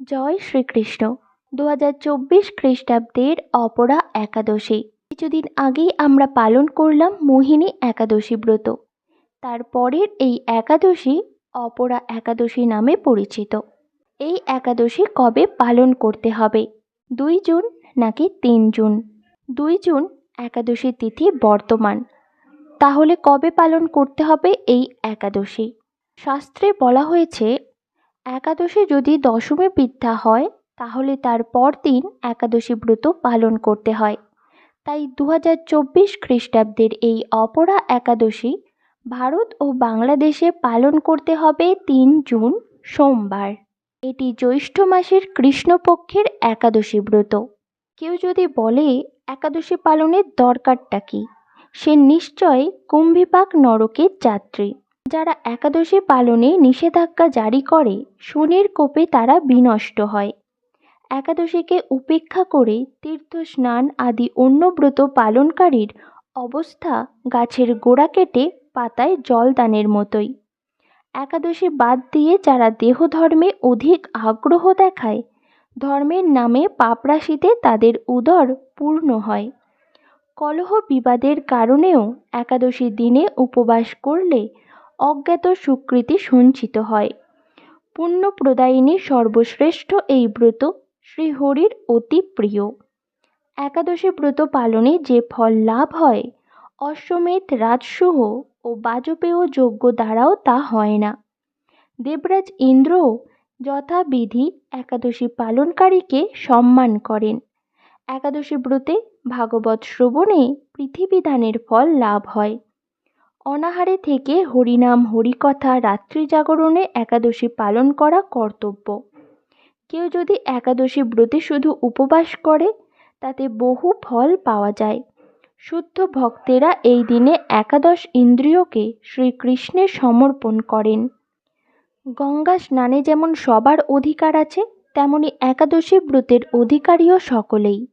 জয় শ্রীকৃষ্ণ। দু হাজার চব্বিশ খ্রিস্টাব্দের অপরা একাদশী। কিছুদিন আগেই আমরা পালন করলাম মোহিনী একাদশী ব্রত। তারপরের এই একাদশী অপরা একাদশী নামে পরিচিত। এই একাদশী কবে পালন করতে হবে? দুই জুন নাকি তিন জুন? দুই জুন একাদশী তিথি বর্তমান। তাহলে কবে পালন করতে হবে এই একাদশী? শাস্ত্রে বলা হয়েছে একাদশী যদি দশমী বিদ্যা হয়, তাহলে তার পরদিন একাদশী ব্রত পালন করতে হয়। তাই দু হাজার চব্বিশ খ্রিস্টাব্দের এই অপরা একাদশী ভারত ও বাংলাদেশে পালন করতে হবে তিন জুন, সোমবার। এটি জ্যৈষ্ঠ মাসের কৃষ্ণপক্ষের একাদশী ব্রত। কেউ যদি বলে, একাদশী পালনের দরকারটা কি? সে নিশ্চয় কুম্ভিপাক নরকের যাত্রী। যারা একাদশী পালনে নিষেধাজ্ঞা জারি করে, শনির কোপে তারা বিনষ্ট হয়। একাদশীকে উপেক্ষা করে তীর্থ স্নান আদি অন্য ব্রত পালনকারীর অবস্থা গাছের গোড়া কেটে পাতায় জল দানের মতোই। একাদশী বাদ দিয়ে যারা দেহধর্মে অধিক আগ্রহ দেখায়, ধর্মের নামে পাপরাশিতে তাদের উদর পূর্ণ হয়। কলহ বিবাদের কারণেও একাদশী দিনে উপবাস করলে অজ্ঞাত সুকৃতি সঞ্চিত হয়। পুণ্যপ্রদায়িনী সর্বশ্রেষ্ঠ এই ব্রত শ্রীহরির অতি প্রিয়। একাদশী ব্রত পালনে যে ফল লাভ হয়, অশ্বমেধ রাজসহ ও বাজপেয় যজ্ঞ দ্বারাও তা হয় না। দেবরাজ ইন্দ্র যথাবিধি একাদশী পালনকারীকে সম্মান করেন। একাদশী ব্রতে ভাগবত শ্রবণে পৃথিবীদানের ফল লাভ হয়। অনাহারে থেকে হরিনাম, হরিকথা, রাত্রি জাগরণে একাদশী পালন করা কর্তব্য। কেউ যদি একাদশী ব্রতে শুধু উপবাস করে, তাতে বহু ফল পাওয়া যায়। শুদ্ধ ভক্তেরা এই দিনে একাদশ ইন্দ্রিয়কে শ্রীকৃষ্ণের সমর্পণ করেন। গঙ্গা স্নানে যেমন সবার অধিকার আছে, তেমনি একাদশী ব্রতের অধিকারীও সকলেই।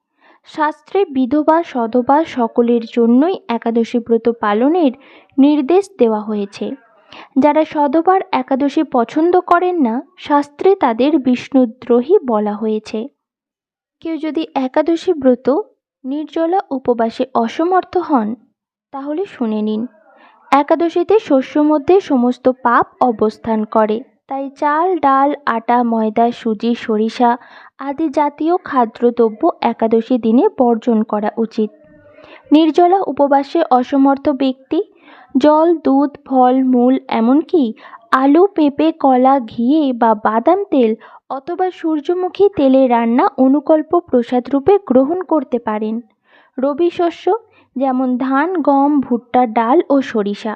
শাস্ত্রে বিধবা সধবা সকলের জন্যই একাদশী ব্রত পালনের নির্দেশ দেওয়া হয়েছে। যারা সধবার একাদশী পছন্দ করেন না, শাস্ত্রে তাদের বিষ্ণুদ্রোহী বলা হয়েছে। কেউ যদি একাদশী ব্রত নির্জলা উপবাসে অসমর্থ হন, তাহলে শুনে নিন। একাদশীতে শস্য মধ্যে সমস্ত পাপ অবস্থান করে। তাই চাল, ডাল, আটা, ময়দা, সুজি, সরিষা আদি জাতীয় খাদ্যদ্রব্য একাদশী দিনে বর্জন করা উচিত। নির্জলা উপবাসে অসমর্থ ব্যক্তি জল, দুধ, ফল, মূল এমনকি আলু, পেঁপে, কলা ঘিয়ে বা বাদাম তেল অথবা সূর্যমুখী তেলে রান্না অনুকল্প প্রসাদ রূপে গ্রহণ করতে পারেন। রবি শস্য যেমন ধান, গম, ভুট্টা, ডাল ও সরিষা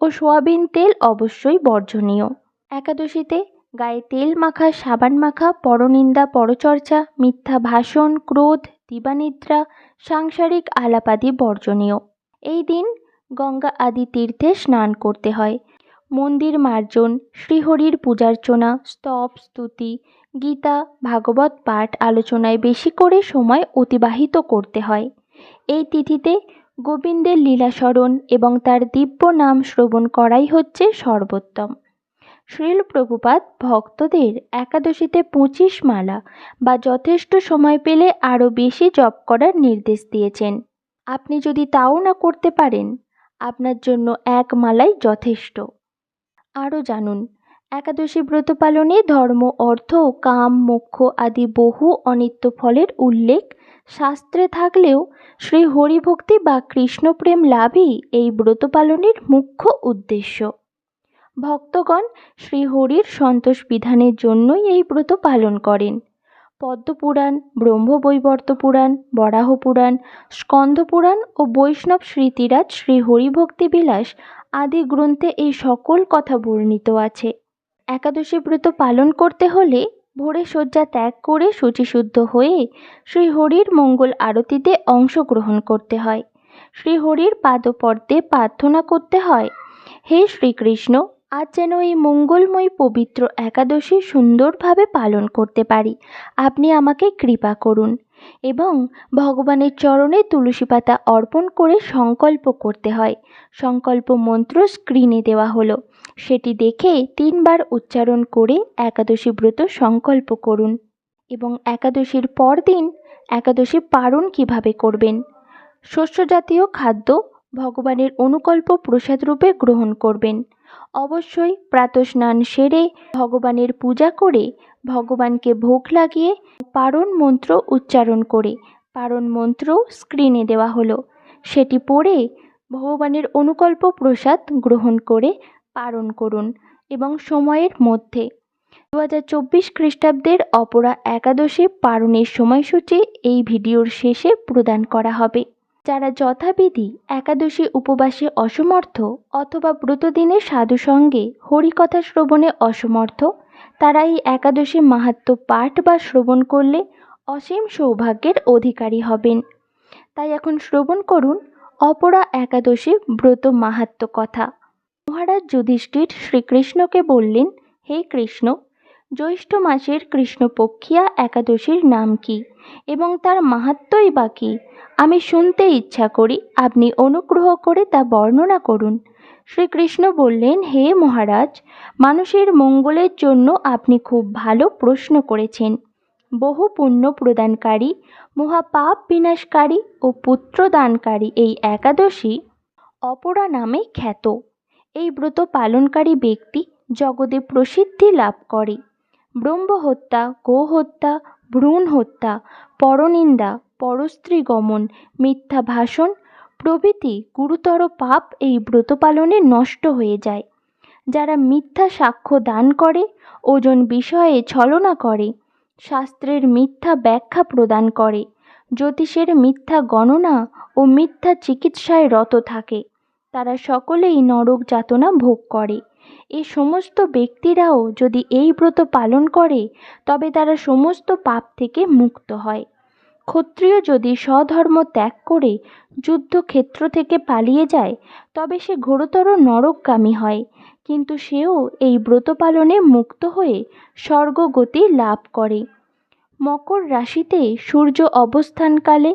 ও সোয়াবিন তেল অবশ্যই বর্জনীয়। একাদশীতে গায়ে তেল মাখা, সাবান মাখা, পরনিন্দা, পরচর্চা, মিথ্যা ভাষণ, ক্রোধ, দিবানিদ্রা, সাংসারিক আলাপাদি বর্জনীয়। এই দিন গঙ্গা আদি তীর্থে স্নান করতে হয়। মন্দির মার্জন, শ্রীহরির পূজার্চনা, স্তব, স্তুতি, গীতা, ভাগবত পাঠ আলোচনায় বেশি করে সময় অতিবাহিত করতে হয়। এই তিথিতে গোবিন্দের লীলাস্মরণ এবং তার দিব্য নাম শ্রবণ করাই হচ্ছে সর্বোত্তম। শ্রীল প্রভুপাদ ভক্তদের একাদশীতে পঁচিশ মালা বা যথেষ্ট সময় পেলে আরও বেশি জপ করার নির্দেশ দিয়েছেন। আপনি যদি তাও না করতে পারেন, আপনার জন্য এক মালাই যথেষ্ট। আরও জানুন, একাদশী ব্রত পালনে ধর্ম, অর্থ, কাম, মোক্ষ আদি বহু অনিত্য ফলের উল্লেখ, শাস্ত্রে থাকলেও শ্রী হরিভক্তি বা কৃষ্ণপ্রেম লাভই এই ব্রত পালনের মুখ্য উদ্দেশ্য। ভক্তগণ শ্রীহরির সন্তোষ বিধানের জন্যই এই ব্রত পালন করেন। পদ্মপুরাণ, ব্রহ্মবৈবর্ত পুরাণ, বরাহ পুরাণ, স্কন্দ পুরাণ ও বৈষ্ণব স্মৃতিরাজ শ্রী হরিভক্তি বিলাস আদি গ্রন্থে এই সকল কথা বর্ণিত আছে। একাদশী ব্রত পালন করতে হলে ভোরে শয্যা ত্যাগ করে শুচিশুদ্ধ হয়ে শ্রীহরির মঙ্গল আরতিতে অংশগ্রহণ করতে হয়। শ্রীহরির পাদপর্দে প্রার্থনা করতে হয়, হে শ্রীকৃষ্ণ আজ যেন এই মঙ্গলময় পবিত্র একাদশী সুন্দরভাবে পালন করতে পারি। আপনি আমাকে কৃপা করুন এবং ভগবানের চরণে তুলসী পাতা অর্পণ করে সংকল্প করতে হয়। সংকল্প মন্ত্র স্ক্রিনে দেওয়া হলো। সেটি দেখে তিনবার উচ্চারণ করে একাদশী ব্রত সংকল্প করুন এবং একাদশীর পর দিন একাদশী পালন কীভাবে করবেন। শস্য জাতীয় খাদ্য ভগবানের অনুকল্প প্রসাদ রূপে গ্রহণ করবেন। অবশ্যই প্রাতঃস্নান সেরে ভগবানের পূজা করে ভগবানকে ভোগ লাগিয়ে পারণ মন্ত্র উচ্চারণ করে পারণ মন্ত্র স্ক্রিনে দেওয়া হলো। সেটি পড়ে ভগবানের অনুকল্প প্রসাদ গ্রহণ করে পারণ করুন এবং সময়ের মধ্যে। দু হাজার চব্বিশ খ্রিস্টাব্দের অপরা একাদশী পারণের সময়সূচি এই ভিডিওর শেষে প্রদান করা হবে। যারা যথাবিধি একাদশী উপবাসে অসমর্থ অথবা ব্রতদিনে সাধুসঙ্গে হরিকথা শ্রবণে অসমর্থ তারা এই একাদশী মাহাত্ম্য পাঠ বা শ্রবণ করলে অসীম সৌভাগ্যের অধিকারী হবেন। তাই এখন শ্রবণ করুন অপরা একাদশী ব্রত মাহাত্ম্য কথা। মহারাজ যুধিষ্ঠির শ্রীকৃষ্ণকে বললেন, হে কৃষ্ণ জ্যৈষ্ঠ মাসের কৃষ্ণপক্ষিয়া একাদশীর নাম কি এবং তার মাহাত্ম্যই বা কী? আমি শুনতে ইচ্ছা করি আপনি অনুগ্রহ করে তা বর্ণনা করুন। শ্রীকৃষ্ণ বললেন, হে মহারাজ, মানুষের মঙ্গলের জন্য আপনি খুব ভালো প্রশ্ন করেছেন। বহু পুণ্য প্রদানকারী, মহাপাপ বিনাশকারী ও পুত্রদানকারী এই একাদশী অপরা নামে খ্যাত। এই ব্রত পালনকারী ব্যক্তি জগতে প্রসিদ্ধি লাভ করে। ব্রহ্মহত্যা, গোহত্যা ভ্রূণ হত্যা পরনিন্দা পরস্ত্রী গমন মিথ্যা ভাষণ প্রভৃতি গুরুতর পাপ এই ব্রত পালনে নষ্ট হয়ে যায়। যারা মিথ্যা সাক্ষ্য দান করে, ওজন বিষয়ে ছলনা করে, শাস্ত্রের মিথ্যা ব্যাখ্যা প্রদান করে, জ্যোতিষের মিথ্যা গণনা ও মিথ্যা চিকিৎসায় রত থাকে। তারা সকলেই নরক যাতনা ভোগ করে। এই সমস্ত ব্যক্তিরাও যদি এই ব্রত পালন করে, তবে তারা সমস্ত পাপ থেকে মুক্ত হয়। ক্ষত্রিয় যদি স্বধর্ম ত্যাগ করে যুদ্ধক্ষেত্র থেকে পালিয়ে যায়, তবে সে ঘোরতর নরকগামী হয়। কিন্তু সেও এই ব্রত পালনে মুক্ত হয়ে স্বর্গগতি লাভ করে। মকর রাশিতে সূর্য অবস্থানকালে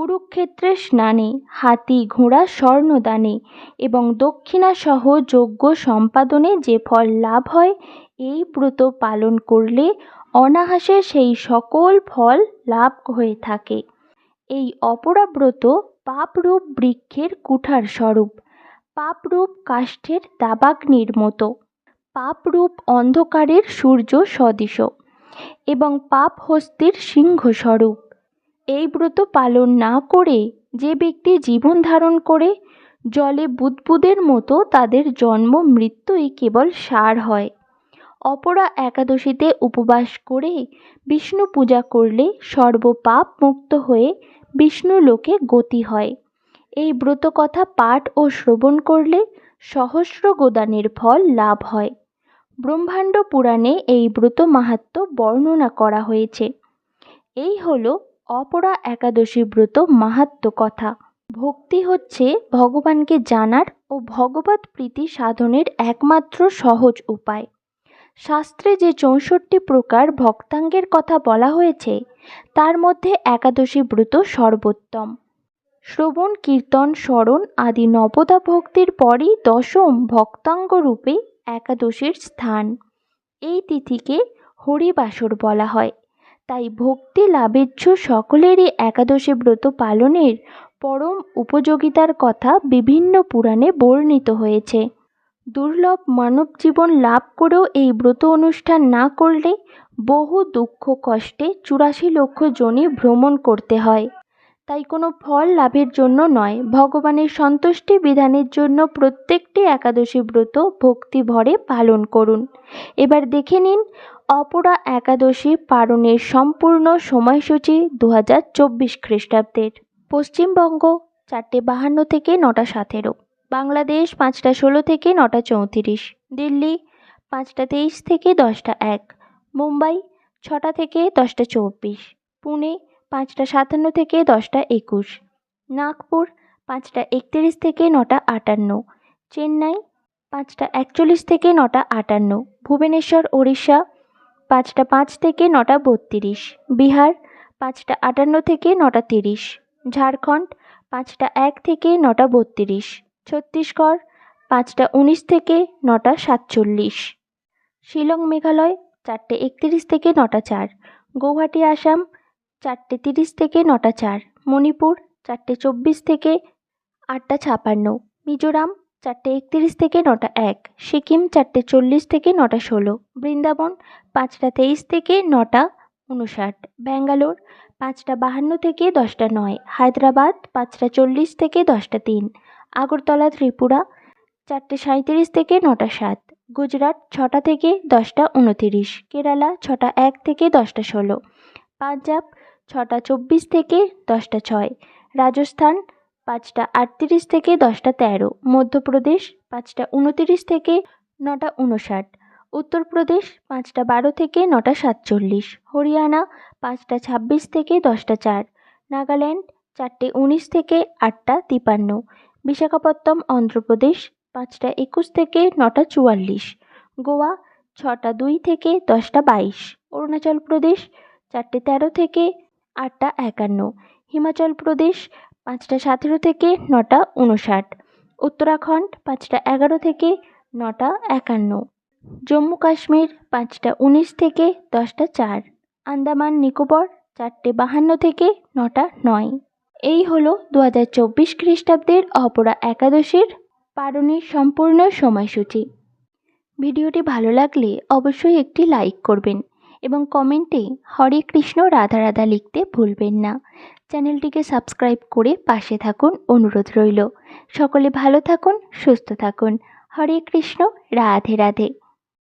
কুরুক্ষেত্রে স্নানে হাতি ঘোড়া স্বর্ণদানে এবং দক্ষিণাসহ যজ্ঞ সম্পাদনে যে ফল লাভ হয়, এই ব্রত পালন করলে অনাহাসে সেই সকল ফল লাভ হয়ে থাকে। এই অপরাব্রত পাপরূপ বৃক্ষের কুঠার স্বরূপ, পাপরূপ কাষ্ঠের দাবাগ্নির মতো, পাপরূপ অন্ধকারের সূর্য সদৃশ এবং পাপ হস্তির সিংহস্বরূপ এই ব্রত পালন না করে যে ব্যক্তি জীবন ধারণ করে, জলে বুদবুদের মতো তাদের জন্ম মৃত্যুই কেবল সার হয়। অপরা একাদশীতে উপবাস করে বিষ্ণু পূজা করলে সর্বপাপ মুক্ত হয়ে বিষ্ণু লোকে গতি হয়। এই ব্রত কথা পাঠ ও শ্রবণ করলে সহস্র গোদানের ফল লাভ হয়। ব্রহ্মাণ্ড পুরাণে এই ব্রত মাহাত্ম বর্ণনা করা হয়েছে। এই হলো অপরা একাদশী ব্রত মাহাত্ম কথা। ভক্তি হচ্ছে ভগবানকে জানার ও ভগবত প্রীতি সাধনের একমাত্র সহজ উপায়। শাস্ত্রে যে চৌষট্টি প্রকার ভক্তাঙ্গের কথা বলা হয়েছে, তার মধ্যে একাদশী ব্রত সর্বোত্তম। শ্রবণ, কীর্তন, স্মরণ আদি নবদা ভক্তির পরই দশম ভক্তাঙ্গ রূপে একাদশীর স্থান। এই তিথিকে হরিবাসর বলা হয়। তাই ভক্তি লাভেচ্ছ সকলেরই একাদশী ব্রত পালনের পরম উপযোগিতার কথা বিভিন্ন পুরাণে বর্ণিত হয়েছে। দুর্লভ মানব জীবন লাভ করেও এই ব্রত অনুষ্ঠান না করলে বহু দুঃখ, কষ্টে চুরাশি লক্ষ জনি ভ্রমণ করতে হয়। তাই কোনো ফল লাভের জন্য নয়, ভগবানের সন্তুষ্টি বিধানের জন্য প্রত্যেকটি একাদশী ব্রত ভক্তি ভরে পালন করুন। এবার দেখে নিন অপরা একাদশী পালনের সম্পূর্ণ সময়সূচি দু হাজার চব্বিশ খ্রিস্টাব্দের। পশ্চিমবঙ্গ চারটে বাহান্ন থেকে নটা সতেরো, বাংলাদেশ পাঁচটা ষোলো থেকে নটা চৌত্রিশ, দিল্লি পাঁচটা তেইশ থেকে দশটা এক, মুম্বাই ছটা থেকে দশটা চব্বিশ, পুনে পাঁচটা সাতান্ন থেকে দশটা একুশ, নাগপুর পাঁচটা একত্রিশ থেকে নটা আটান্ন, চেন্নাই পাঁচটা একচল্লিশ থেকে নটা আটান্ন, ভুবনেশ্বর, ওড়িশা পাঁচটা পাঁচ থেকে নটা বত্রিশ। বিহার, পাঁচটা আটান্ন থেকে নটা তিরিশ। ঝাড়খণ্ড, পাঁচটা এক থেকে নটা বত্রিশ। ছত্তিশগড়, পাঁচটা উনিশ থেকে নটা সাতচল্লিশ। শিলং মেঘালয়, চারটে একত্রিশ থেকে নটা চার। গৌহাটি, আসাম, চারটে তিরিশ থেকে নটা চার। মণিপুর, চারটে চব্বিশ থেকে আটটা ছাপান্ন। মিজোরাম চারটে একত্রিশ থেকে নটা এক, সিকিম চারটে চল্লিশ থেকে নটা ষোলো, বৃন্দাবন পাঁচটা তেইশ থেকে নটা উনষাট ব্যাঙ্গালোর পাঁচটা বাহান্ন থেকে দশটা নয়, হায়দ্রাবাদ পাঁচটা চল্লিশ থেকে দশটা তিন, আগরতলা ত্রিপুরা চারটে সাঁইত্রিশ থেকে নটা সাত, গুজরাট ছটা থেকে দশটা উনতিরিশ কেরালা ছটা এক থেকে দশটা ষোলো, পাঞ্জাব ছটা চব্বিশ থেকে দশটা ছয়, রাজস্থান পাঁচটা আটত্রিশ থেকে দশটা তেরো, মধ্যপ্রদেশ পাঁচটা উনতিরিশ থেকে নটা উনষাট, উত্তরপ্রদেশ পাঁচটা বারো থেকে নটা সাতচল্লিশ, হরিয়ানা পাঁচটা ছাব্বিশ থেকে দশটা চার, নাগাল্যান্ড চারটে উনিশ থেকে আটটা তিপান্ন বিশাখাপত্তম অন্ধ্রপ্রদেশ পাঁচটা একুশ থেকে নটা চুয়াল্লিশ, গোয়া ছটা দুই থেকে দশটা বাইশ, অরুণাচল প্রদেশ চারটে তেরো থেকে আটটা একান্ন, হিমাচল প্রদেশ পাঁচটা সতেরো থেকে নটা উনষাট উত্তরাখণ্ড পাঁচটা এগারো থেকে নটা একান্ন। জম্মু কাশ্মীর পাঁচটা উনিশ থেকে দশটা চার। আন্দামান নিকোবর চারটে বাহান্ন থেকে নটা নয়। এই হলো দু হাজার চব্বিশ খ্রিস্টাব্দের অপরা একাদশীর পালনের সম্পূর্ণ সময়সূচি। ভিডিওটি ভালো লাগলে অবশ্যই একটি লাইক করবেন এবং কমেন্টে হরে কৃষ্ণ রাধা রাধা লিখতে ভুলবেন না। চ্যানেলটিকে সাবস্ক্রাইব করে পাশে থাকুন, অনুরোধ রইল। সকলে ভালো থাকুন, সুস্থ থাকুন। হরে কৃষ্ণ, রাধে রাধে।